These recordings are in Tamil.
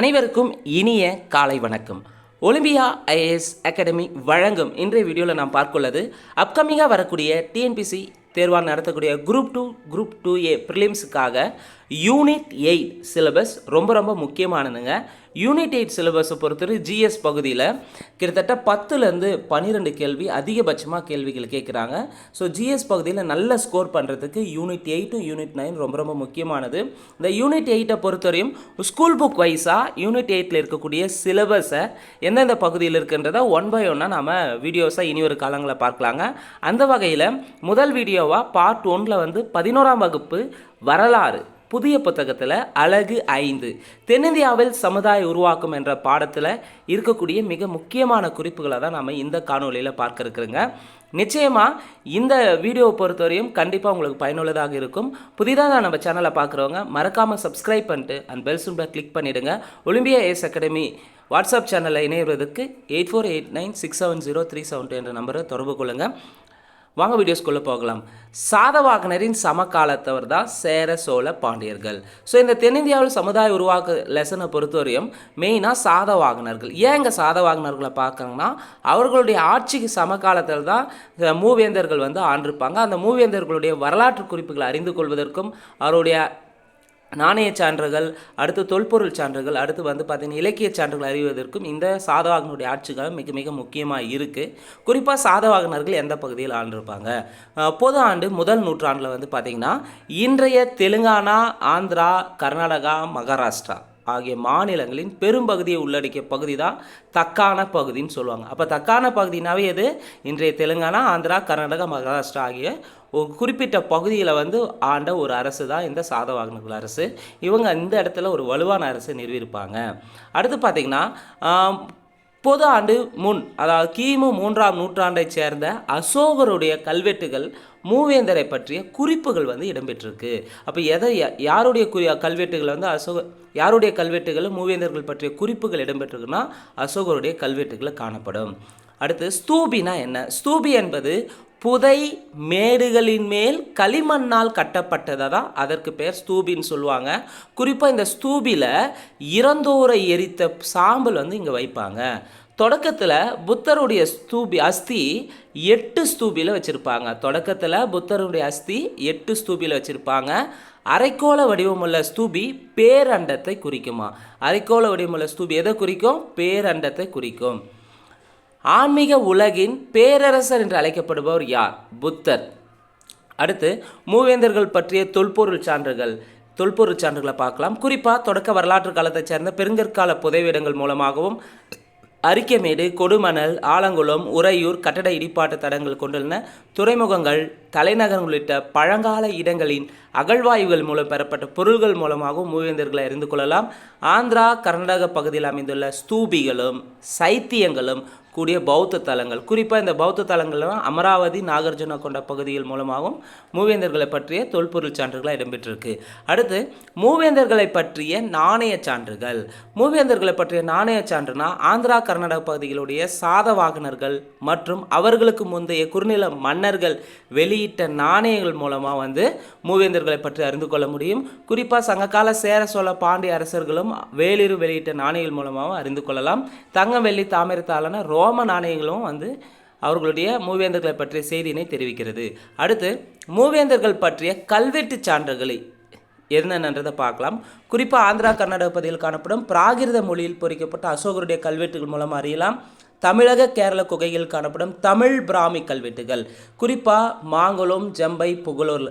அனைவருக்கும் இனிய காலை வணக்கம். ஒலிம்பியா ஐஏஎஸ் அகாடமி வழங்கும் இன்றைய வீடியோவில் நாம் பார்க்குள்ளது அப்கமிங்காக வரக்கூடிய டிஎன்பிசி தேர்வாக நடத்தக்கூடிய group two group two A ப்ரிலிம்ஸுக்காக unit eight syllabus ரொம்ப ரொம்ப முக்கியமானதுங்க. யூனிட் எயிட் சிலபஸை பொறுத்தவரை ஜிஎஸ் பகுதியில் கிட்டத்தட்ட பத்துலேருந்து பன்னிரெண்டு கேள்வி அதிகபட்சமாக கேள்விகள் கேட்குறாங்க. ஸோ ஜிஎஸ் பகுதியில் நல்ல ஸ்கோர் பண்ணுறதுக்கு யூனிட் எயிட்டும் யூனிட் நைன் ரொம்ப ரொம்ப முக்கியமானது. இந்த யூனிட் எயிட்டை பொறுத்தவரையும் ஸ்கூல் புக் வைஸாக யூனிட் எயிட்டில் இருக்கக்கூடிய சிலபஸை எந்தெந்த பகுதியில் இருக்குன்றதை ஒன் பை ஒன்னாக நம்ம வீடியோஸாக இனி ஒரு காலங்களில் பார்க்கலாங்க. அந்த வகையில் முதல் வீடியோவாக பார்ட் ஒன்றில் வந்து பதினோராம் வகுப்பு வரலாறு. புதிய புத்தகத்தில் அழகு ஐந்து. தென்னிந்தியாவில் சமுதாய உருவாக்கம் என்ற பாடத்தில் இருக்கக்கூடிய மிக முக்கியமான குறிப்புகளை தான் நம்ம இந்த காணொலியில் பார்க்க இருக்கிறோங்க. நிச்சயமாக இந்த வீடியோவை பொறுத்தவரையும் கண்டிப்பாக உங்களுக்கு பயனுள்ளதாக இருக்கும். புதிதாக நம்ம சேனலை பார்க்குறவங்க மறக்காமல் சப்ஸ்கிரைப் பண்ணிட்டு அண்ட் பெல் சிம்பில் கிளிக் பண்ணிவிடுங்க ஒலிம்பியா ஏஸ் அகாடமி வாட்ஸ்அப் சேனலில் இணைவதற்கு eight four eight nine six seven zero three seven two என்ற நம்பரை தொடர்பு கொள்ளுங்கள் வாங்க வீடியோஸ்குள்ளே போகலாம். சாதவாகனரின் சமகாலத்தவர் தான் சேர சோழ பாண்டியர்கள். ஸோ இந்த தென்னிந்தியாவில் சமுதாய உருவாக்க லெசனை பொறுத்தவரையும் மெயினாக சாதவாகனர்கள். ஏன் இங்கே சாதவாகனர்களை பார்க்குறாங்கன்னா அவர்களுடைய ஆட்சிக்கு சமகாலத்தில் தான் மூவேந்தர்கள் வந்து ஆண்டிருப்பாங்க. அந்த மூவேந்தர்களுடைய வரலாற்று குறிப்புகளை அறிந்து கொள்வதற்கும் அவருடைய நாணய சான்றுகள் அடுத்து தொல்பொருள் சான்றுகள் அடுத்து வந்து பார்த்திங்கன்னா இலக்கிய சான்றுகள் அறிவதற்கும் இந்த சாதவாகனுடைய ஆட்சிகள் மிக மிக முக்கியமாக இருக்குது குறிப்பாக சாதவாகனர்கள் எந்த பகுதியில் ஆண்டிருப்பாங்க? பொது ஆண்டு முதல் நூற்றாண்டில் வந்து பார்த்திங்கன்னா இன்றைய தெலுங்கானா ஆந்திரா கர்நாடகா மகாராஷ்டிரா. ஆகிய மாநிலங்களின் பெரும்பகுதியை உள்ளடக்கிய பகுதி தான் தக்கான பகுதின்னு சொல்லுவாங்க. அப்போ தக்கான பகுதினாவே எது? இன்றைய தெலுங்கானா ஆந்திரா கர்நாடகா மகாராஷ்டிரா ஆகிய ஒரு குறிப்பிட்ட பகுதியில் வந்து ஆண்ட ஒரு அரசு தான் இந்த சாதவாகனர்கள் அரசு. இவங்க இந்த இடத்துல ஒரு வலுவான அரசு நிறுவியிருப்பாங்க. அடுத்து பார்த்திங்கன்னா முப்பது பொது ஆண்டு முன் அதாவது கிமு மூன்றாம் நூற்றாண்டைச் சேர்ந்த அசோகருடைய கல்வெட்டுகள் மூவேந்தரை பற்றிய குறிப்புகள் வந்து இடம்பெற்றிருக்கு. அப்போ எதை யா- யாருடைய குறி கல்வெட்டுகள் வந்து அசோக யாருடைய கல்வெட்டுகள் மூவேந்தர்கள் பற்றிய குறிப்புகள் இடம்பெற்றிருக்குன்னா அசோகருடைய கல்வெட்டுகளை காணப்படும். அடுத்து ஸ்தூபினா என்ன? ஸ்தூபி என்பது புதை மேடுகளின் மேல் களிமண்ணால் கட்டப்பட்டதை தான் அதற்கு பேர் ஸ்தூபின்னு சொல்லுவாங்க. குறிப்பாக இந்த ஸ்தூபியில் இறந்தோரை எரித்த சாம்பல் வந்து இங்கே வைப்பாங்க. தொடக்கத்தில் புத்தருடைய ஸ்தூபி அஸ்தி எட்டு ஸ்தூபியில் வச்சுருப்பாங்க. தொடக்கத்தில் புத்தருடைய அஸ்தி எட்டு ஸ்தூபியில் வச்சுருப்பாங்க. அரைக்கோள வடிவமுள்ள ஸ்தூபி பேரண்டத்தை குறிக்குமா? அரைக்கோள வடிவமுள்ள ஸ்தூபி எதை குறிக்கும்? பேரண்டத்தை குறிக்கும். ஆன்மீக உலகின் பேரரசர் என்று அழைக்கப்படுபவர் யார்? புத்தர். அடுத்து மூவேந்தர்கள் பற்றிய தொல்பொருள் சான்றுகள். தொல்பொருள் சான்றுகளை பார்க்கலாம். குறிப்பாக தொடக்க வரலாற்று காலத்தைச் சேர்ந்த பெருங்கற்கால புதைவிடங்கள் மூலமாகவும் அரிக்கமேடு கொடுமணல் ஆலங்குளம் உறையூர் கட்டட இடிப்பாட்டு தடங்கள் கொண்டுள்ள துறைமுகங்கள் தலைநகரம் உள்ளிட்ட பழங்கால இடங்களின் அகழ்வாய்வுகள் மூலம் பெறப்பட்ட பொருள்கள் மூலமாகவும் மூவேந்தர்களை அறிந்து கொள்ளலாம். ஆந்திரா கர்நாடக பகுதியில் அமைந்துள்ள ஸ்தூபிகளும் சைத்தியங்களும் கூடிய பௌத்த தலங்கள். குறிப்பாக இந்த பௌத்த தலங்கள்லாம் அமராவதி நாகார்ஜுன கொண்ட பகுதிகள் மூலமாகவும் மூவேந்தர்களை பற்றிய தொல்பொருள் சான்றுகளாக இடம்பெற்றிருக்கு. அடுத்து மூவேந்தர்களை பற்றிய நாணய சான்றுகள். மூவேந்தர்களை பற்றிய நாணய சான்றுனா ஆந்திரா கர்நாடக பகுதிகளுடைய சாதவாகனர்கள் மற்றும் அவர்களுக்கு முந்தைய குறுநில மன்னர்கள் வெளியிட்ட நாணயங்கள் மூலமாக வந்து மூவேந்தர்களை பற்றி அறிந்து கொள்ள முடியும். குறிப்பாக சங்ககால சேர சோழ பாண்டிய அரசர்களும் வேலிரு வெளியிட்ட நாணயங்கள் மூலமாகவும் அறிந்து கொள்ளலாம். தங்கம் வெள்ளி தாமிரத்தாலான ஓம நாணயங்களும் வந்து அவர்களுடைய மூவேந்தர்களை பற்றிய செய்தியினை தெரிவிக்கிறது. அடுத்து மூவேந்தர்கள் பற்றிய கல்வெட்டு சான்றுகளை என்னென்னன்றதை பார்க்கலாம். குறிப்பாக ஆந்திரா கர்நாடக பகுதியில் காணப்படும் பிராகிருத மொழியில் பொறிக்கப்பட்ட அசோகருடைய கல்வெட்டுகள் மூலம் அறியலாம். தமிழக கேரள குகையில் காணப்படும் தமிழ் பிராமி கல்வெட்டுகள். குறிப்பாக மாங்குளம் ஜம்பை புகழூர்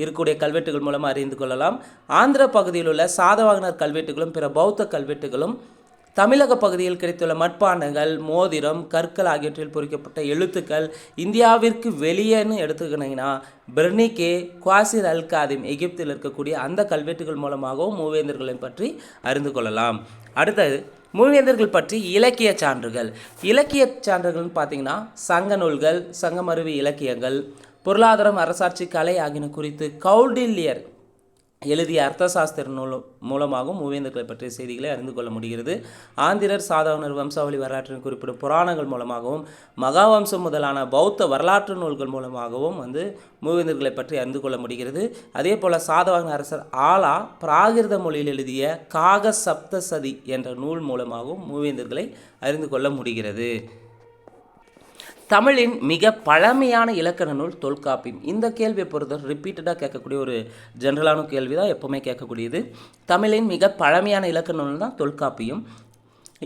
இருக்கக்கூடிய கல்வெட்டுகள் மூலம் அறிந்து கொள்ளலாம். ஆந்திர பகுதியில் உள்ள சாதவாகனர் கல்வெட்டுகளும் பிற பௌத்த கல்வெட்டுகளும் தமிழக பகுதியில் கிடைத்துள்ள மட்பாண்டங்கள் மோதிரம் கற்கள் ஆகியவற்றில் பொறிக்கப்பட்ட எழுத்துக்கள் இந்தியாவிற்கு வெளியேன்னு எடுத்துக்கினீங்கன்னா பெர்னிகே குவாசிர் அல் காதிம் எகிப்தில் இருக்கக்கூடிய அந்த கல்வெட்டுகள் மூலமாகவும் மூவேந்தர்களை பற்றி அறிந்து கொள்ளலாம். அடுத்தது மூவேந்தர்கள் பற்றி இலக்கிய சான்றுகள். இலக்கிய சான்றுகள்னு பார்த்தீங்கன்னா சங்க நூல்கள் சங்கமருவி இலக்கியங்கள் பொருளாதாரம் அரசாட்சி கலை ஆகியன குறித்து கௌடில்யர் எழுதிய அர்த்தசாஸ்திர நூல் மூலமாகவும் மூவேந்தர்களை பற்றிய செய்திகளை அறிந்து கொள்ள முடிகிறது. ஆந்திரர் சாதவனர் வம்சாவளி வரலாற்றின் குறிப்பிடும் புராணங்கள் மூலமாகவும் மகாவம்சம் முதலான பௌத்த வரலாற்று நூல்கள் மூலமாகவும் வந்து மூவேந்தர்களை பற்றி அறிந்து கொள்ள முடிகிறது. அதே போல் சாதவாகன அரசர் ஆலா பிராகிருத மொழியில் எழுதிய காக சப்தசதி என்ற நூல் மூலமாகவும் மூவேந்தர்களை அறிந்து கொள்ள முடிகிறது. தமிழின் மிக பழமையான இலக்கண நூல் தொல்காப்பியம். இந்த கேள்வியை பொறுத்தவரை ரிப்பீட்டடாக கேட்கக்கூடிய ஒரு ஜென்ரலான கேள்வி தான் எப்போவுமே கேட்கக்கூடியது. தமிழின் மிக பழமையான இலக்கண நூல் தான் தொல்காப்பியம்.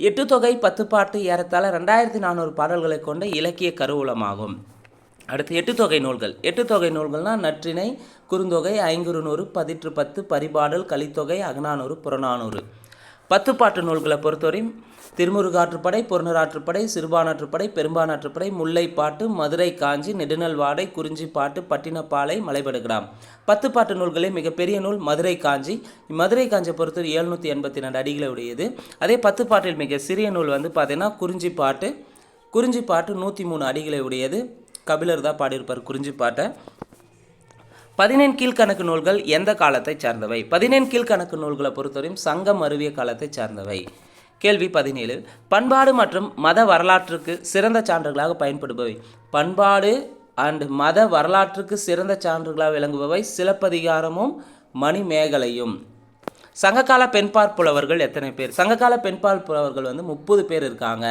எட்டு தொகை பத்து பாட்டு ஏறத்தாழ ரெண்டாயிரத்தி நானூறு பாடல்களை கொண்ட இலக்கிய கருவூலமாகும். அடுத்து எட்டு தொகை நூல்கள். எட்டு தொகை நூல்கள்னால் நற்றினை குறுந்தொகை ஐங்குறுநூறு பதிற்று பத்து பரிபாடல் கலித்தொகை அகநானூறு புறநானூறு. பத்து பாட்டு நூல்களை பொறுத்தவரையும் திருமுருகாற்றுப்படை பொருணராற்றுப்படை சிறுபானாற்றுப்படை பெரும்பானாற்றுப்படை முல்லைப்பாட்டு மதுரை காஞ்சி நெடுநல்வாடை குறிஞ்சிப்பாட்டு பட்டினப்பாலை மலைபடுகிராம் பத்து பாட்டு நூல்களே மிகப்பெரிய நூல் மதுரை காஞ்சி. மதுரை காஞ்சியை பொறுத்தவரை எழுநூற்றி எண்பத்தி ரெண்டு அடிகளை உடையது அதே பத்து பாட்டில் மிக சிறிய நூல் வந்து பார்த்தீங்கன்னா குறிஞ்சிப்பாட்டு குறிஞ்சிப்பாட்டு நூற்றி மூணு அடிகளை உடையது கபிலர் தான் பாடியிருப்பார் குறிஞ்சிப்பாட்டை பதினெண் கீழ்கணக்கு நூல்கள் எந்த காலத்தை சார்ந்தவை? பதினெண் கீழ்கணக்கு நூல்களை பொறுத்தவரையும் சங்கம் அருவிய காலத்தை சார்ந்தவை. கேள்வி பதினேழு. பண்பாடு மற்றும் மத வரலாற்றுக்கு சிறந்த சான்றுகளாக பயன்படுபவை. பண்பாடு அண்ட் மத வரலாற்றுக்கு சிறந்த சான்றுகளாக விளங்குபவை சிலப்பதிகாரமும் மணிமேகலையும். சங்ககால பெண்பார் புலவர்கள் எத்தனை பேர்? சங்ககால பெண்பால் புலவர்கள் வந்து முப்பது பேர் இருக்காங்க.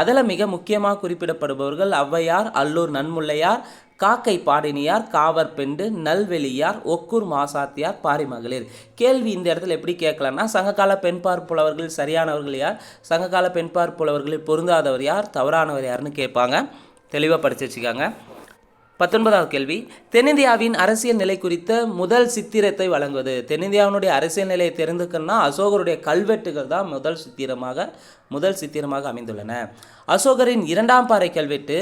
அதில் மிக முக்கியமாக குறிப்பிடப்படுபவர்கள் ஔவையார் அல்லூர் நன்முல்லையார் காக்கை பாடினியார் காவர் பெண்டு நல்வெளியார் ஒக்கூர் மாசாத்தியார் பாரிமகளிர். கேள்வி இந்த இடத்துல எப்படி கேட்கலாம்னா சங்ககால பெண்பார் புலவர்கள் சரியானவர்கள் யார்? சங்ககால பெண்பார் புலவர்களில் பொருந்தாதவர் யார்? தவறானவர் யாருன்னு கேட்பாங்க. தெளிவாக படித்து வச்சுக்காங்க. பத்தொன்பதாவது கேள்வி. தென்னிந்தியாவின் அரசியல் நிலை குறித்த முதல் சித்திரத்தை வழங்குவது. தென்னிந்தியாவினுடைய அரசியல் நிலையை தெரிந்துக்கணும்னா அசோகருடைய கல்வெட்டுகள் தான் முதல் சித்திரமாக முதல் சித்திரமாக அமைந்துள்ளன. அசோகரின் இரண்டாம் பாறை கல்வெட்டு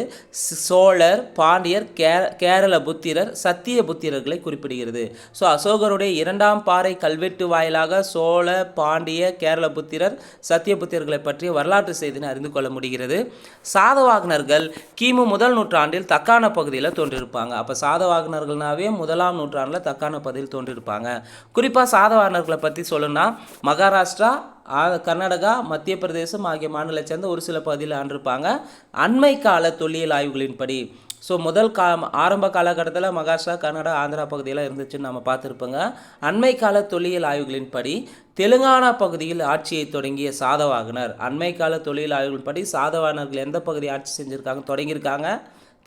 சோழர் பாண்டியர் கே கேரள புத்திரர் சத்திய புத்திரர்களை குறிப்பிடுகிறது. ஸோ அசோகருடைய இரண்டாம் பாறை கல்வெட்டு வாயிலாக சோழ பாண்டிய கேரள புத்திரர் சத்திய புத்திரர்களை பற்றிய வரலாற்று செய்தினை அறிந்து கொள்ள முடிகிறது. சாதவாகனர்கள் கிமு முதல் நூற்றாண்டில் தக்கான பகுதியில் தோன்றியிருப்பாங்க. அப்போ சாதவாகனர்கள்னாவே முதலாம் நூற்றாண்டில் தக்கான பதில் தோன்றியிருப்பாங்க. குறிப்பாக சாதவாகனர்களை பற்றி சொல்லணும்னா மகாராஷ்டிரா கர்நாடகா மத்திய பிரதேசம் ஆகிய மாநிலத்தை சேர்ந்த ஒரு சில பகுதியில் ஆண்டிருப்பாங்க. அண்மை கால தொல்லியல் ஆய்வுகளின்படி. ஸோ முதல் கா ஆரம்ப காலகட்டத்தில் மகாராஷ்டிரா கர்நாடகா ஆந்திரா பகுதியெல்லாம் இருந்துச்சுன்னு நம்ம பார்த்துருப்போங்க. அண்மை கால தொல்லியல் ஆய்வுகளின்படி தெலுங்கானா பகுதியில் ஆட்சியை தொடங்கிய சாதவாகனர். அண்மை கால தொழில் ஆய்வுகளின்படி சாதவாகனர்கள் எந்த பகுதி ஆட்சி செஞ்சுருக்காங்க தொடங்கியிருக்காங்க?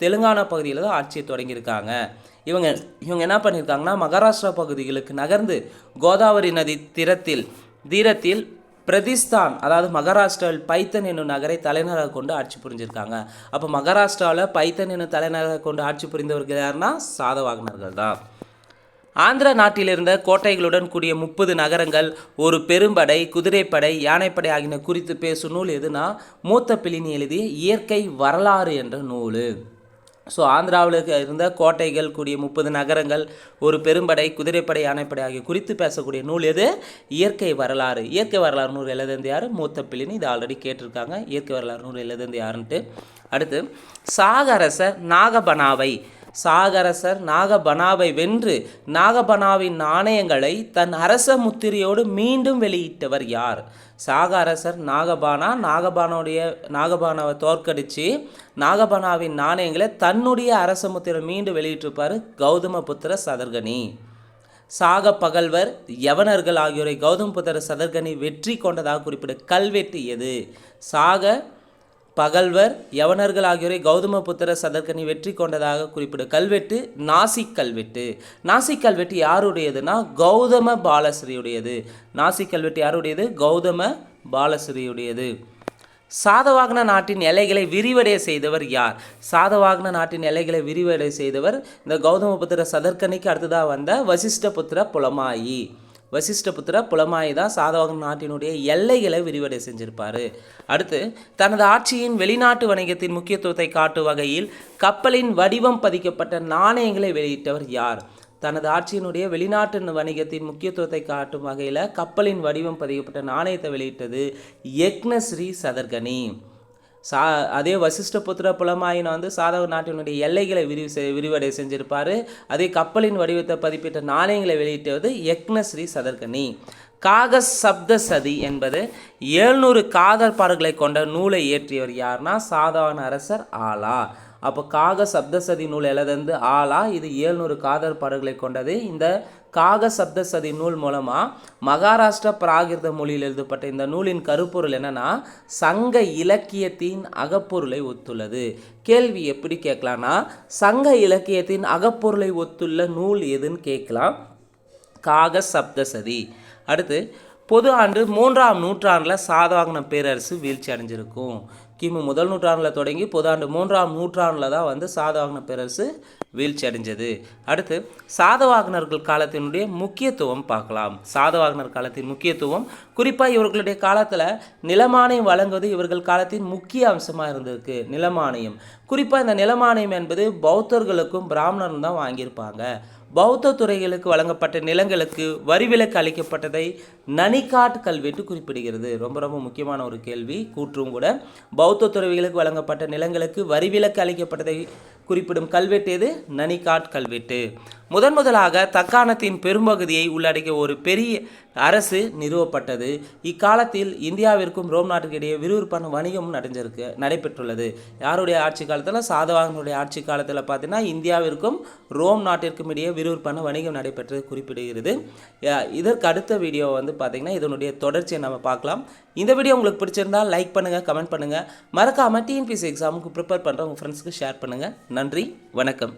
தெலுங்கானா பகுதியில் தான் ஆட்சியை தொடங்கியிருக்காங்க. இவங்க இவங்க என்ன பண்ணியிருக்காங்கன்னா மகாராஷ்டிரா பகுதிகளுக்கு நகர்ந்து கோதாவரி நதி திறத்தில் தீரத்தில் பிரதிஸ்தான் அதாவது மகாராஷ்டிராவில் பைத்தன் என்னும் நகரை தலைநகராக கொண்டு ஆட்சி புரிஞ்சிருக்காங்க. அப்போ மகாராஷ்டிராவில் பைத்தன் என்னும் தலைநகராக கொண்டு ஆட்சி புரிந்தவர்கள் யாருன்னா சாதவாகனர்கள் தான். ஆந்திர நாட்டிலிருந்த கோட்டைகளுடன் கூடிய முப்பது நகரங்கள் ஒரு பெரும்படை குதிரைப்படை யானைப்படை ஆகியன குறித்து பேசும் நூல் எதுனா மூத்த பிளினி எழுதிய இயற்கை வரலாறு என்ற நூல். ஸோ ஆந்திராவில் இருந்த கோட்டைகள் கூடிய முப்பது நகரங்கள் ஒரு பெரும்படை குதிரைப்படை யானைப்படை ஆகிய குறித்து பேசக்கூடிய நூல் எது? இயற்கை வரலாறு. இயற்கை வரலாறு நூல் எழுதுந்து யார் மூத்த பிள்ளைன்னு இது ஆல்ரெடி கேட்டிருக்காங்க. இயற்கை வரலாறு நூல் எழுதுந்து யாருன்ட்டு அடுத்து சாகரசர் நாகபனாவை. சாகரசர் நாகபனாவை வென்று நாகபனாவின் நாணயங்களை தன் அரச முத்திரையோடு மீண்டும் வெளியிட்டவர் யார்? சாக அரசர் நாகபானா நாகபானோடைய நாகபானாவை தோற்கடித்து நாகபானாவின் நாணயங்களை தன்னுடைய அரச முத்திரை மீண்டும் வெளியிட்டிருப்பார் கௌதமபுத்திர சதர்கனி. சாக பகல்வர் யவனர்கள் ஆகியோரை கௌதமபுத்திர சதர்கனி வெற்றி கொண்டதாக குறிப்பிட கல்வெட்டு எது? சாக பகல்வர் யவனர்கள் ஆகியோரை கௌதம புத்திர சதர்கனி வெற்றி கொண்டதாக குறிப்பிடும் கல்வெட்டு நாசிக் கல்வெட்டு. நாசிக் கல்வெட்டு யாருடையதுன்னா கௌதம பாலஸ்ரீயுடையது நாசிக் கல்வெட்டு யாருடையது? கௌதம பாலஸ்ரீயுடையது சாதவாகன நாட்டின் எல்லைகளை விரிவடைய செய்தவர் யார்? சாதவாகன நாட்டின் எல்லைகளை விரிவடைய செய்தவர் இந்த கௌதமபுத்திர சதர்கனிக்கு அடுத்ததாக வந்த வசிஷ்டபுத்திர புலமாயி. வசிஷ்டபுத்திர புலமாயி தான் சாதவாகன நாட்டினுடைய எல்லைகளை விரிவடை செஞ்சிருப்பார். அடுத்து தனது ஆட்சியின் வெளிநாட்டு வணிகத்தின் முக்கியத்துவத்தை காட்டும் வகையில் கப்பலின் வடிவம் பதிக்கப்பட்ட நாணயங்களை வெளியிட்டவர் யார்? தனது ஆட்சியினுடைய வெளிநாட்டு வணிகத்தின் முக்கியத்துவத்தை காட்டும் வகையில் கப்பலின் வடிவம் பதிக்கப்பட்ட நாணயத்தை வெளியிட்டது யக்னஸ்ரீ சதர்கனி சா அதே வசிஷ்டபுத்திர புலமாயின வந்து சாதக நாட்டினுடைய எல்லைகளை விரிவு செய் விரிவடை செஞ்சிருப்பார். அதே கப்பலின் வடிவத்தை பதிப்பிட்ட நாணயங்களை வெளியிட்டது யக்னஸ்ரீ சதர்கனி காகஸ் சப்த சதி என்பது எழுநூறு காதல் பாடல்களை கொண்ட நூலை இயற்றியவர் யார்னா சாதாரண அரசர் ஆலா. அப்போ காக சப்தசதி நூல் எழுதந்து ஆலா இது ஏழ்நூறு காதல் பாடல்களை கொண்டது. இந்த காக சப்தசதி நூல் மூலமாக மகாராஷ்டிரா பிராகிருத மொழியில் எழுதப்பட்ட இந்த நூலின் கருப்பொருள் என்னென்னா சங்க இலக்கியத்தின் அகப்பொருளை ஒத்துள்ளது. கேள்வி எப்படி கேட்கலான்னா சங்க இலக்கியத்தின் அகப்பொருளை ஒத்துள்ள நூல் எதுன்னு கேட்கலாம். காக சப்தசதி. அடுத்து பொது ஆண்டு மூன்றாம் நூற்றாண்டில் சாதவாகன பேரரசு வீழ்ச்சி அடைஞ்சிருக்கும். கிமு முதல் நூற்றாண்டில் தொடங்கி புதாண்டு மூன்றாம் நூற்றாண்டில் தான் வந்து சாதவாகன பேரரசு வீழ்ச்சி அடைஞ்சது அடுத்து சாதவாகனர்கள் காலத்தினுடைய முக்கியத்துவம் பார்க்கலாம். சாதவாகனர் காலத்தின் முக்கியத்துவம் குறிப்பாக இவர்களுடைய காலத்தில் நிலமானியம் வழங்குவது இவர்கள் காலத்தின் முக்கிய அம்சமாக இருந்திருக்கு. நிலமானியம். குறிப்பாக இந்த நிலமானியம் என்பது பௌத்தர்களுக்கும் பிராமணரும் தான் வாங்கியிருப்பாங்க. பௌத்த துறைகளுக்கு வழங்கப்பட்ட நிலங்களுக்கு வரிவிலக்கு அளிக்கப்பட்டதை நனிகாட் கல்வெட்டு குறிப்பிடுகிறது. ரொம்ப ரொம்ப முக்கியமான ஒரு கேள்வி. கூற்றும் கூட. பௌத்த துறவிகளுக்கு வழங்கப்பட்ட நிலங்களுக்கு வரிவிலக்கு அளிக்கப்பட்டதை குறிப்பிடும் கல்வெட்டு எது? நனிகாட் கல்வெட்டு. முதன் முதலாக தக்காணத்தின் பெரும்பகுதியை உள்ளடக்கிய ஒரு பெரிய அரசு நிறுவப்பட்டது. இக்காலத்தில் இந்தியாவிற்கும் ரோம் நாட்டுக்கு இடையே விறுவிறுப்பான வணிகம் நடைஞ்சிருக்கு நடைபெற்றுள்ளது. யாருடைய ஆட்சி காலத்தில்? சாதவாகனுடைய ஆட்சி காலத்தில் பார்த்தீங்கன்னா இந்தியாவிற்கும் ரோம் நாட்டிற்கும் இடையே விறுவிறுப்பான வணிகம் நடைபெற்றது குறிப்பிடுகிறது. இதற்கு அடுத்த வீடியோ வந்து பார்த்திங்கன்னா இதனுடைய தொடர்ச்சியை நம்ம பார்க்கலாம். இந்த வீடியோ உங்களுக்கு பிடிச்சிருந்தால் லைக் பண்ணுங்கள் கமெண்ட் பண்ணுங்கள் மறக்காமல் டிஎன்பிசி எக்ஸாமுக்கு ப்ரிப்பேர் பண்ணுற உங்கள் ஃப்ரெண்ட்ஸுக்கு ஷேர் பண்ணுங்கள் நன்றி வணக்கம்.